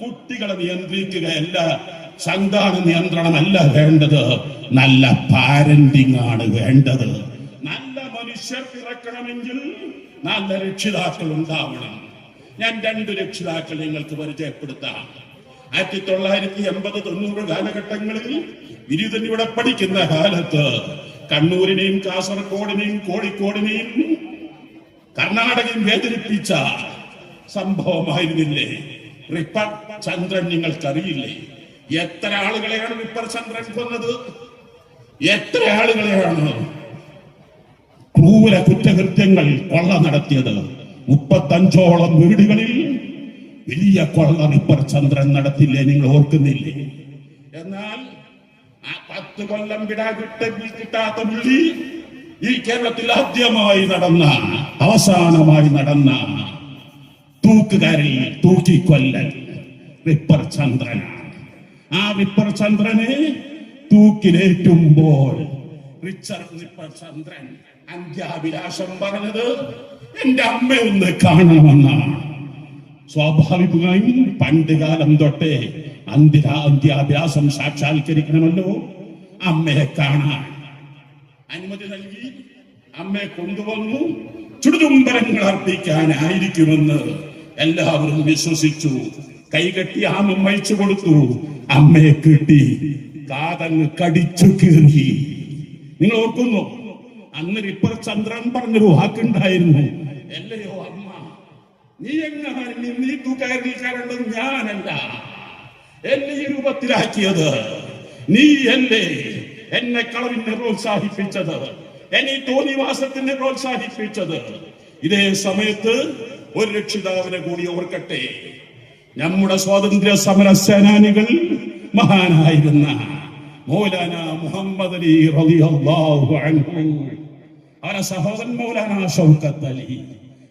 കുട്ടികളെ നിയന്ത്രിക്കുകയല്ല സന്താന നിയന്ത്രണമല്ല വേണ്ടത്. നല്ല പാരന്റിംഗ് ആണ് വേണ്ടത്. നല്ല മനുഷ്യർ പിറക്കണമെങ്കിൽ നല്ല രക്ഷിതാക്കൾ ഉണ്ടാവണം. ഞാൻ രണ്ട് രക്ഷിതാക്കൾ നിങ്ങൾക്ക് പരിചയപ്പെടുത്താം. ആയിരത്തി തൊള്ളായിരത്തി എൺപത് തൊണ്ണൂറ് കാലഘട്ടങ്ങളിൽ ബിരുദൻ ഇവിടെ പഠിക്കുന്ന കാലത്ത് കണ്ണൂരിനെയും കാസർഗോഡിനെയും കോഴിക്കോടിനെയും കർണാടകയും വേദനിപ്പിച്ച സംഭവമായിരുന്നില്ലേ? റിപ്പർ ചന്ദ്രൻ നിങ്ങൾക്കറിയില്ലേ? എത്ര ആളുകളെയാണ് റിപ്പർ ചന്ദ്രൻ കൊന്നത്? എത്ര ആളുകളെയാണ് ക്രൂര കുറ്റകൃത്യങ്ങൾ കൊള്ള നടത്തിയത്? മുപ്പത്തഞ്ചോളം വീടുകളിൽ വലിയ കൊള്ള റിപ്പർ ചന്ദ്രൻ നടത്തില്ലേ? നിങ്ങൾ ഓർക്കുന്നില്ലേ? എന്നാൽ ആ പത്ത് കൊല്ലം വിടാ കിട്ട കിട്ടാത്ത പുള്ളി ഈ കേരളത്തിൽ ആദ്യമായി നടന്ന അവസാനമായി നടന്ന തൂക്കുകാരിൽ തൂക്കിക്കൊല്ലൻ റിപ്പർ ചന്ദ്രനാണ്. ആ റിപ്പർ ചന്ദ്രനെ തൂക്കിലേറ്റുമ്പോൾ റിച്ചർഡ് റിപ്പർ ചന്ദ്രൻ അന്ത്യാഭിലാഷം പറഞ്ഞത് എന്റെ അമ്മയൊന്ന് കാണണമെന്നാണ് സ്വാഭാവികമായും പണ്ട് കാലം തൊട്ടേ അന്ത്യ അന്ത്യാഭ്യാസം സാക്ഷാത്കരിക്കണമല്ലോ. അമ്മയെ കാണാൻ അനുമതി നൽകി അമ്മയെ കൊണ്ടുവന്നു ചുടുചുംബരങ്ങൾ അർപ്പിക്കാനായിരിക്കുമെന്ന് എല്ലാവരും വിശ്വസിച്ചു. കൈകെട്ടി ആ മയച്ചു കൊടുത്തു. അമ്മയെ കിട്ടി കാതങ്ങ് കടിച്ചു കീറി. നിങ്ങൾ ഓർക്കുന്നു അന്ന് റിപ്പർ ചന്ദ്രൻ പറഞ്ഞൊരു വാക്കുണ്ടായിരുന്നു. അല്ലയോ അമ്മ നീ എങ്ങാണ് നീ തൂക്കയറിൽ ഞാനല്ല. എന്നെ ഈ രൂപത്തിലാക്കിയത്. നീ അല്ലേ എന്നെ കളവിനെ പ്രോത്സാഹിപ്പിച്ചത്? എന്നെ തോന്നിവാസത്തിന് പ്രോത്സാഹിപ്പിച്ചത്? ഇതേ സമയത്ത് ഒരു രക്ഷിതാവിനെ കൂടി ഓർക്കട്ടെ. നമ്മുടെ സ്വാതന്ത്ര്യ സമര സേനാനികൾ മഹാനായിരുന്ന മൗലാന മുഹമ്മദ് അലി റളിയല്ലാഹു അൻഹു. അവരെ സഹോദരൻ മൗലാന ഷൗക്കത്ത് അലി.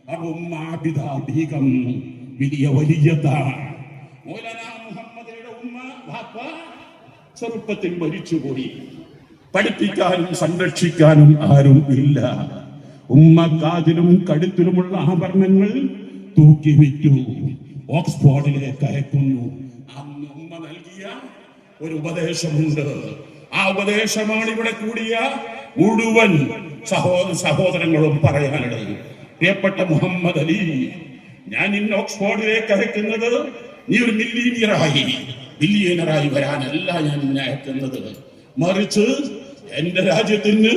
അവരും ആബിദ ബീഗം വലിയ വലിയതാണ് മൗലാന മുഹമ്മദ് അലിയുടെ ഉമ്മ ബാപ്പ ചെറുപ്പത്തിൽ മരിച്ചുപോയി. പഠിപ്പിക്കാനും സംരക്ഷിക്കാനും ആരും ഇല്ല. ഉമ്മ കാതിലും കഴുത്തിലുമുള്ള ആഭരണങ്ങൾ തൂക്കി വിറ്റു. ഓക്സ്ഫോർഡിലേക്ക് അയക്കുന്നു. അന്ന് ഉമ്മ നൽകിയ ഒരു ഉപദേശമുണ്ട്. ആ ഉപദേശമാണ് ഇവിടെ കൂടിയ മുഴുവൻ സഹോദര സഹോദരങ്ങളും പറയാനുള്ളത്. പ്രിയപ്പെട്ട മുഹമ്മദ് അലി ഞാൻ ഇന്ന് ഓക്സ്ഫോർഡിലേക്ക് അയക്കുന്നത് നീ ഒരു മില്ലീനിയറായി ബില്ലിയനറായി വരാനല്ല ഞാൻ നിന്നെ അയക്കുന്നത്. മറിച്ച് എന്റെ രാജ്യത്തിന്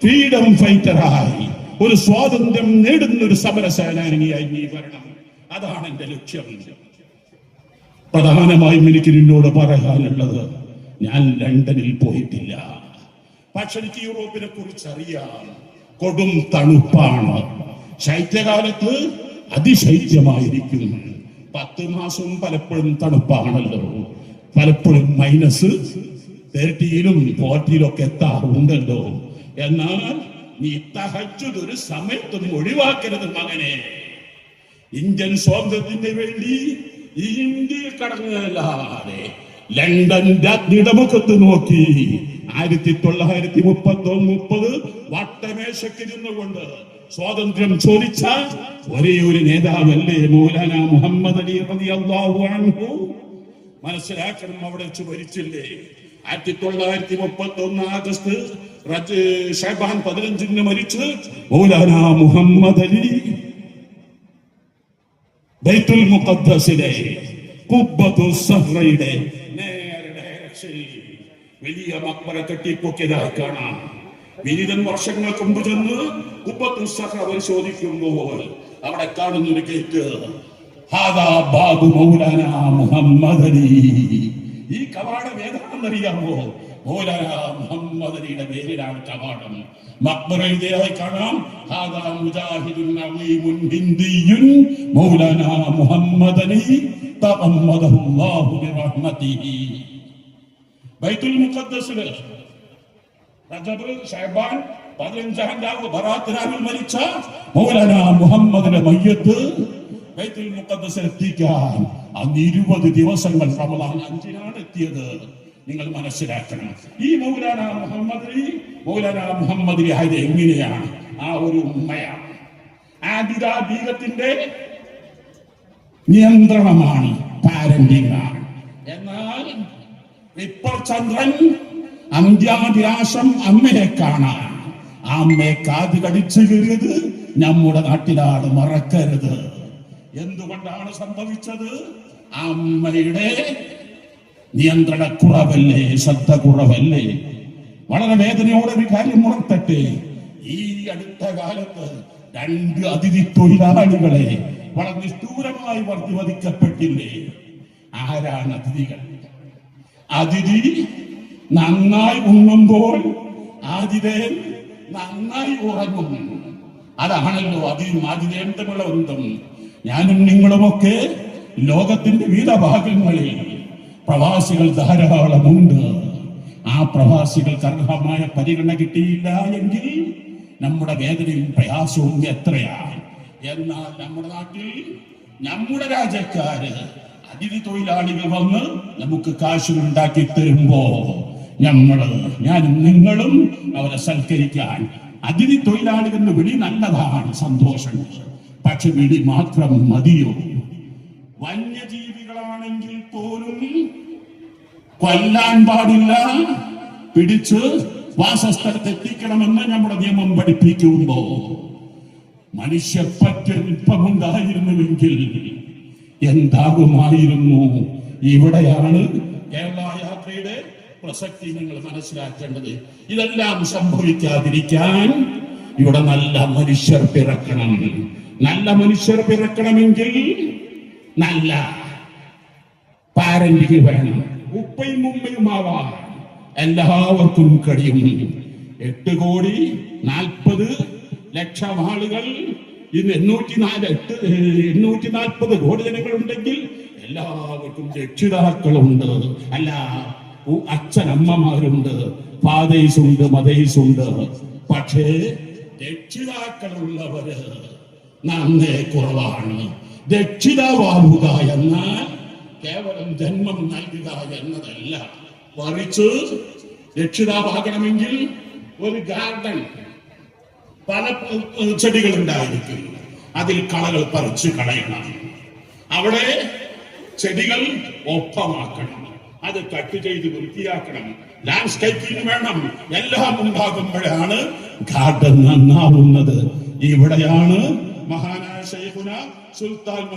ഫ്രീഡം ഫൈറ്ററായി. ഒരു സ്വാതന്ത്ര്യം നേടുന്ന ഒരു സമര സേനാനിയായി നീ വരണം. അതാണ് എന്റെ ലക്ഷ്യം. പ്രധാനമായും എനിക്ക് നിന്നോട് പറയാനുള്ളത് ഞാൻ ലണ്ടനിൽ പോയിട്ടില്ല. പക്ഷെ എനിക്ക് യൂറോപ്പിനെ കുറിച്ച് അറിയാം കൊടും തണുപ്പാണ്. ശൈത്യകാലത്ത് അതിശൈത്യമായിരിക്കും. പത്ത് മാസവും പലപ്പോഴും തണുപ്പാണല്ലോ. പലപ്പോഴും മൈനസ് തേർട്ടിയിലും ഫോർട്ടിയിലും ഒക്കെ എത്താറുണ്ടല്ലോ. എന്നാൽ നീ തഹച്ചതൊരു സമയത്തും ഒഴിവാക്കരുത് മകനെ. ഇന്ത്യൻ സ്വാതന്ത്ര്യത്തിന് വേണ്ടി ഈ ഇന്ത്യയിൽ ലണ്ടൻ രാജ്ഞിയുടെ മുഖത്ത് നോക്കി ആയിരത്തി തൊള്ളായിരത്തി മുപ്പത്തി ഒന്ന് മുപ്പത് വട്ടമേശക്കിരുന്നു കൊണ്ട് സ്വാതന്ത്ര്യം ചോദിച്ച ഒരേ ഒരു നേതാവല്ലേ മൗലാന മുഹമ്മദ് അലി റളിയല്ലാഹു അൻഹു? മനസ്സിലാക്കണം അവിടെ വെച്ച് ഭരിച്ചില്ലേ ആയിരത്തി തൊള്ളായിരത്തി മുപ്പത്തി ഒന്ന് ആഗസ്റ്റ് ഷഹബാൻ പതിനഞ്ചിന് മരിച്ച് മൗലാന മുഹമ്മദ് അലി ബൈത്തുൽ മുഖദ്സിലെ കുബ്ബത്തു സഹ്റയുടെ നേരെ ഡയറക്ഷനിൽ വലിയ മക്ബറ കെട്ടിപ്പൊക്കിയതായി കാണാം. വിനിതൻ വർഷങ്ങൾക്ക് മുമ്പ് ചെന്ന് കുബ്ബത്തു സഹ്റ പരിശോധിക്കുമ്പോൾ അവിടെ കാണുന്ന ഒരു ഗേറ്റ് ഹാദാ ബാബു മൗലാന മുഹമ്മദ് അലി. ഈ കവാടം ഏതാണെന്നറിയാമോ മൗലാന പേരിലാണ് കവാടം. മക്ബറ അന്ന് ഇരുപത് ദിവസങ്ങൾ അഞ്ചിനാണ് എത്തിയത്. നിങ്ങൾ മനസ്സിലാക്കണം. ഈ മൗലാന മുഹമ്മദ് മൗലാന മുഹമ്മദ് അലി എങ്ങനെയാണ്? ആ ഒരു ഉമ്മയാണ്. ആ ബീഗത്തിന്റെ നിയന്ത്രണമാണ് പാരന്റിംഗ് ആണ് എന്നാൽ ഇപ്പോൾ ചന്ദ്രൻ അന്ത്യാതിരാശം അമ്മയെ കാണാൻ. അമ്മയെ കാത് കടിച്ചു കയറിയത് നമ്മുടെ നാട്ടിലാണ് മറക്കരുത്. എന്തുകൊണ്ടാണ് സംഭവിച്ചത്? അമ്മയുടെ നിയന്ത്രണക്കുറവല്ലേ ശ്രദ്ധ കുറവല്ലേ വളരെ വേദനയോടെ ഒരു കാര്യം ഉണർത്തട്ടെ. ഈ അടുത്ത കാലത്ത് രണ്ട് അതിഥി തൊഴിലാളികളെ വളരെ നിഷ്ഠൂരമായി വർദ്ധിവതിക്കപ്പെട്ടില്ലേ ആരാണ് അതിഥികൾ? അതിഥി നന്നായി ഉണ്ണുമ്പോൾ ആതിഥേയൻ നന്നായി ഉറങ്ങും. അതാണല്ലോ അതിഥി ആതിഥേയൻ തമ്മിലുള്ള ബന്ധം. ഞാനും നിങ്ങളുമൊക്കെ ലോകത്തിന്റെ വിവിധ ഭാഗങ്ങളിൽ പ്രവാസികൾ ധാരാളമുണ്ട് ആ പ്രവാസികൾക്ക് അർഹമായ പരിഗണന കിട്ടിയില്ല എങ്കിൽ നമ്മുടെ വേദനയും പ്രയാസവും എത്രയാണ് എന്നാൽ നമ്മുടെ നാട്ടിൽ നമ്മുടെ രാജ്യക്കാര് അതിഥി തൊഴിലാളികൾ വന്ന് നമുക്ക് കാശുണ്ടാക്കി തരുമ്പോ നമ്മൾ ഞാനും നിങ്ങളും അവരെ സൽക്കരിക്കാൻ അതിഥി തൊഴിലാളികളുടെ വിളി നല്ലതാണ് സന്തോഷം. പക്ഷെ വിളി മാത്രം മതിയോ? വന്യജീവികളാണെങ്കിൽ പോലും കൊല്ലാൻ പാടില്ല. പിടിച്ച് വാസസ്ഥലത്ത് എത്തിക്കണമെന്ന് നമ്മുടെ നിയമം പഠിപ്പിക്കുമ്പോ മനുഷ്യപ്പറ്റൊരുപ്പമുണ്ടായിരുന്നുവെങ്കിൽ എന്താകുമായിരുന്നു? ഇവിടെയാണ് കേരള യാത്രയുടെ പ്രസക്തി നിങ്ങൾ മനസ്സിലാക്കേണ്ടത്. ഇതെല്ലാം സംഭവിക്കാതിരിക്കാൻ ഇവിടെ നല്ല മനുഷ്യർ പിറക്കണം. നല്ല മനുഷ്യർ പിറക്കണമെങ്കിൽ നല്ല പാരന്റിങ് വേണം. ഉപ്പയും ഉമ്മയുമാവാൻ എല്ലാവർക്കും കഴിയും. എട്ട് കോടി നാൽപ്പത് ലക്ഷം ആളുകൾ. ഇന്ന് എണ്ണൂറ്റി നാല് എട്ട് എണ്ണൂറ്റി നാൽപ്പത് കോടി ജനങ്ങളുണ്ടെങ്കിൽ എല്ലാവർക്കും രക്ഷിതാക്കളുണ്ട്. അല്ല അച്ഛനമ്മമാരുണ്ട് ഫാദേഴ്സ് ഉണ്ട് മദേഴ്സ് ഉണ്ട്. പക്ഷേ രക്ഷിതാക്കളുള്ളവര് നന്നേ കുറവാണ്. രക്ഷിതാവാവുക എന്നാൽ കേവലം ജന്മം നൽകുക എന്നതല്ല. മറിച്ച് രക്ഷിതാവാകണമെങ്കിൽ ഒരു ഗാർഡൻ പല ചെടികൾ ഉണ്ടായിരിക്കും അതിൽ കളകൾ പറിച്ച് കളയണം. അവിടെ ചെടികൾ ഒപ്പമാക്കണം. അത് കട്ട് ചെയ്ത് വൃത്തിയാക്കണം. ലാൻഡ്സ്കേപ്പിംഗ് വേണം. എല്ലാം ഉണ്ടാകുമ്പോഴാണ് ഗാർഡൻ നന്നാവുന്നത്. ഇവിടെയാണ് മഹാനായ സുൽത്താൻ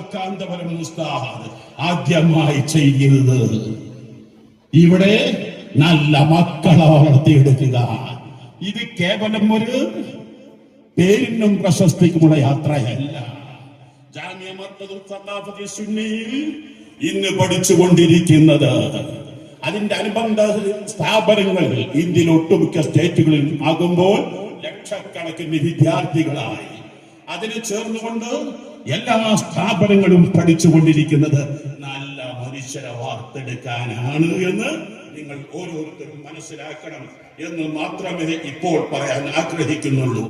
ആദ്യമായി ചെയ്യുന്നത് ഇവിടെ നല്ല മക്കളെ വളർത്തിയെടുക്കുക. ഇത് കേവലം ഒരു പേരിനും പ്രശസ്തിക്കുമുള്ള യാത്രയല്ല. ഇന്ന് പഠിച്ചുകൊണ്ടിരിക്കുന്നത്. അതിന്റെ അനുബന്ധ സ്ഥാപനങ്ങൾ ഇന്ത്യയിൽ ഒട്ടുമിക്ക സ്റ്റേറ്റുകളിൽ ആകുമ്പോൾ ലക്ഷക്കണക്കിന് വിദ്യാർത്ഥികളായി അതിന് ചേർന്നുകൊണ്ട് എല്ലാ സ്ഥാപനങ്ങളും പഠിച്ചുകൊണ്ടിരിക്കുന്നത് നല്ല മനുഷ്യരെ വാർത്തെടുക്കാനാണ് എന്ന് നിങ്ങൾ ഓരോരുത്തരും മനസ്സിലാക്കണം എന്ന് മാത്രമേ ഇപ്പോൾ പറയാൻ ആഗ്രഹിക്കുന്നുള്ളൂ.